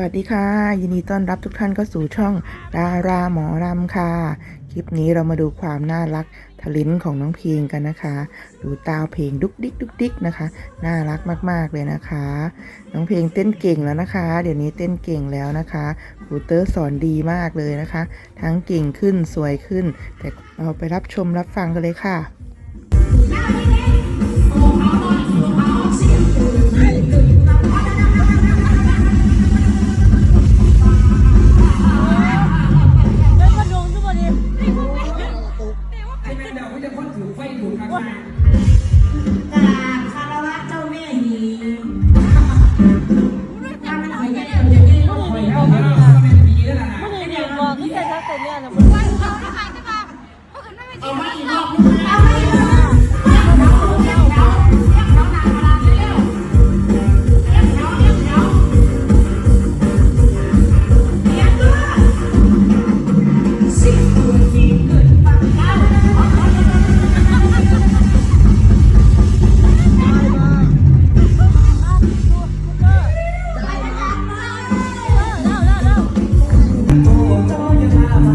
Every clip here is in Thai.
วัสดีค่ะ ยินดีต้อนรับทุกท่านเข้าสู่ช่องดาราหมอรำค่ะ คลิปนี้เรามาดูความน่ารักทะลิ้นของน้องเพลงกันนะคะ ดูตาเพลงดุกดิกดุกดิกนะคะ น่ารักมากๆเลยนะคะ น้องเพลงเต้นเก่งแล้วนะคะ เดี๋ยวนี้เต้นเก่งแล้วนะคะครูเตอร์สอนดีมากเลยนะคะ ทั้งเก่งขึ้นสวยขึ้น แต่เราไปรับชมรับฟังกันเลยค่ะ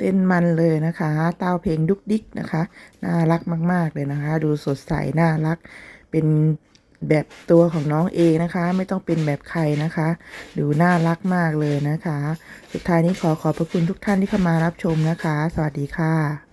เต้นมันเลยนะคะ เต้าเพลงดุกดิกนะคะ น่ารักมาก ๆ เลยนะคะ ดูสดใส น่ารัก เป็นแบบตัวของน้องเองนะคะ ไม่ต้องเป็นแบบใครนะคะ ดูน่ารักมากเลยนะคะ สุดท้ายนี้ขอขอบพระคุณทุกท่านที่เข้ามารับชมนะคะ สวัสดีค่ะ